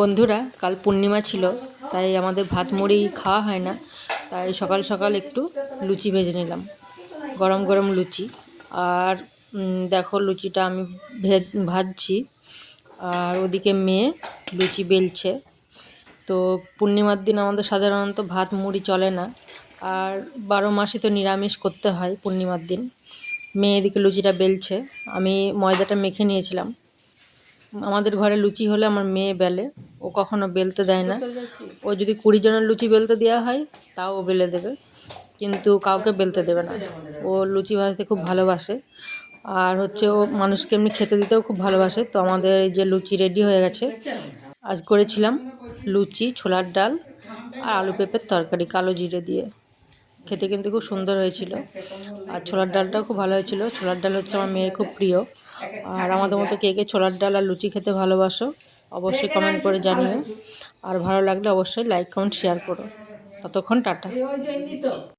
বন্ধুরা, কাল পূর্ণিমা ছিল, তাই আমাদের ভাত মুড়ি খাওয়া হয় না, তাই সকাল সকাল একটু লুচি ভেজে নিলাম, গরম গরম লুচি। আর দেখো লুচিটা আমি ভেজ, ভাজছি, আর ওদিকে মেয়ে লুচি বেলছে। তো পূর্ণিমার দিন আমাদের সাধারণত ভাত মুড়ি চলে না, আর বারো মাসে তো নিরামিষ করতে হয় পূর্ণিমার দিন। মেয়ে এদিকে লুচিটা বেলছে, আমি ময়দাটা মেখে নিয়েছিলাম আমাদের ঘরে লুচি হলে আমার মেয়ে বেলে। ও কখনো বেলতে দেয় না। ও যদি কুড়ি জনের লুচি বেলতে দেওয়া হয়, তাও ও বেলে দেবে। কিন্তু কাউকে বেলতে দেবে না। ও লুচি ভাজতে খুব ভালোবাসে। আর হচ্ছে ও মানুষকে এমনি খেতে দিতেও খুব ভালোবাসে। তো আমাদের এই যে লুচি রেডি হয়ে গেছে। আজ করেছিলাম লুচি, ছোলার ডাল আর আলু পেঁপের তরকারি, কালো জিরে দিয়ে। খেতে কিন্তু খুব সুন্দর হয়েছিল। আর ছোলার ডালটাও খুব ভালো হয়েছিল। ছোলার ডাল হচ্ছে আমার মেয়ের খুব প্রিয়। আর আমাদের মতো কে কে ছোলার ডাল আর লুচি খেতে ভালোবাসো, অবশ্যই কমেন্ট করে জানিও। আর ভালো লাগলে অবশ্যই লাইক কমেন্ট শেয়ার করো। ততক্ষণ টাটা।